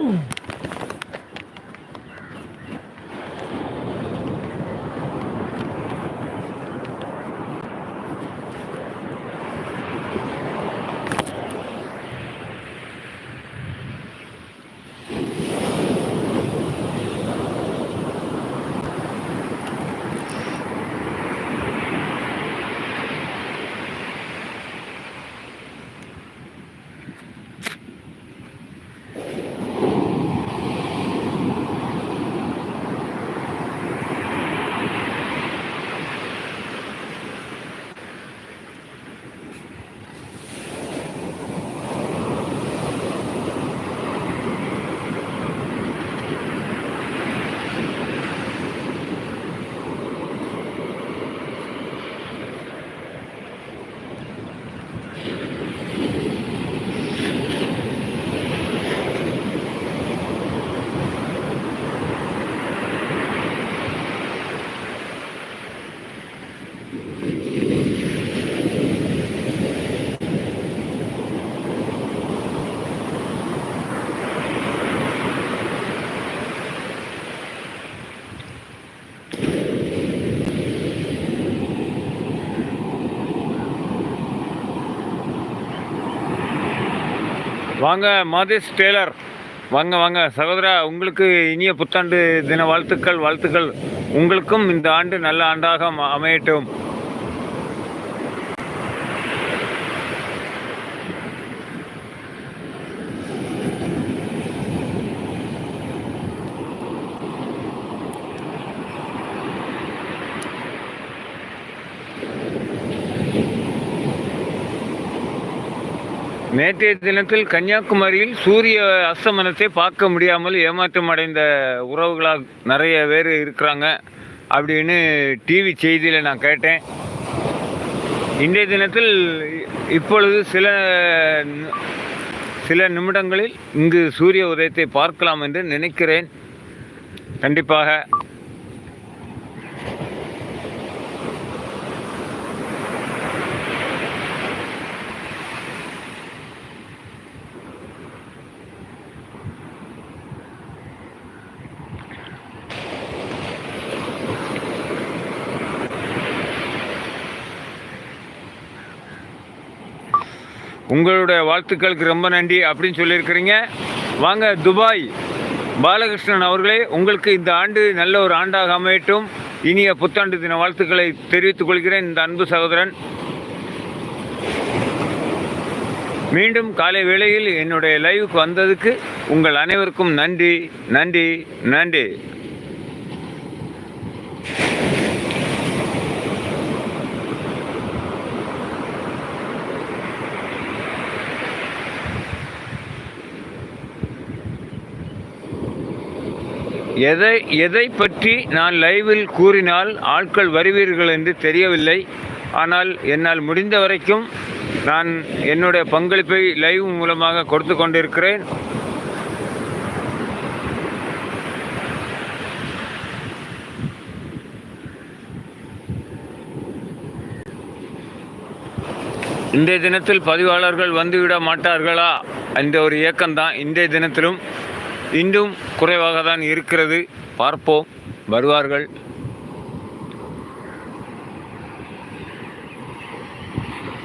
Mm. வாங்க Madhesh Taylor வாங்க வாங்க. சகோதரா உங்களுக்கு இனிய புத்தாண்டு தின வாழ்த்துக்கள் வாழ்த்துக்கள். உங்களுக்கும் இந்த ஆண்டு நல்ல ஆண்டாக அமையட்டும். நேற்றைய தினத்தில் கன்னியாகுமரியில் சூரிய அஸ்தமனத்தை பார்க்க முடியாமல் ஏமாற்றம் அடைந்த உறவுகளாக நிறைய பேர் இருக்கிறாங்க அப்படின்னு டிவி செய்தியில் நான் கேட்டேன். இன்றைய தினத்தில் இப்பொழுது சில சில நிமிடங்களில் இங்கு சூரிய உதயத்தை பார்க்கலாம் என்று நினைக்கிறேன். கண்டிப்பாக உங்களுடைய வாழ்த்துக்களுக்கு ரொம்ப நன்றி அப்படின்னு சொல்லியிருக்கிறீங்க. வாங்க துபாய். பாலகிருஷ்ணன் அவர்களே உங்களுக்கு இந்த ஆண்டு நல்ல ஒரு ஆண்டாக அமையட்டும். இனிய புத்தாண்டு தின வாழ்த்துக்களை தெரிவித்துக் கொள்கிறேன் இந்த அன்பு சகோதரன். மீண்டும் காலை வேளையில் என்னுடைய லைவுக்கு வந்ததுக்கு உங்கள் அனைவருக்கும் நன்றி நன்றி நன்றி. எதை எதை பற்றி நான் லைவில் கூறினால் ஆட்கள் வருவீர்கள் என்று தெரியவில்லை. ஆனால் என்னால் முடிந்த வரைக்கும் நான் என்னுடைய பங்களிப்பை லைவ் மூலமாக கொடுத்து கொண்டிருக்கிறேன். இன்றைய தினத்தில் பதிவாளர்கள் வந்துவிட மாட்டார்களா? என்ற ஒரு இயக்கம்தான் இன்றைய தினத்திலும் இன்றும் குறைவாக தான் இருக்கிறது. பார்ப்போம். வருவார்கள்.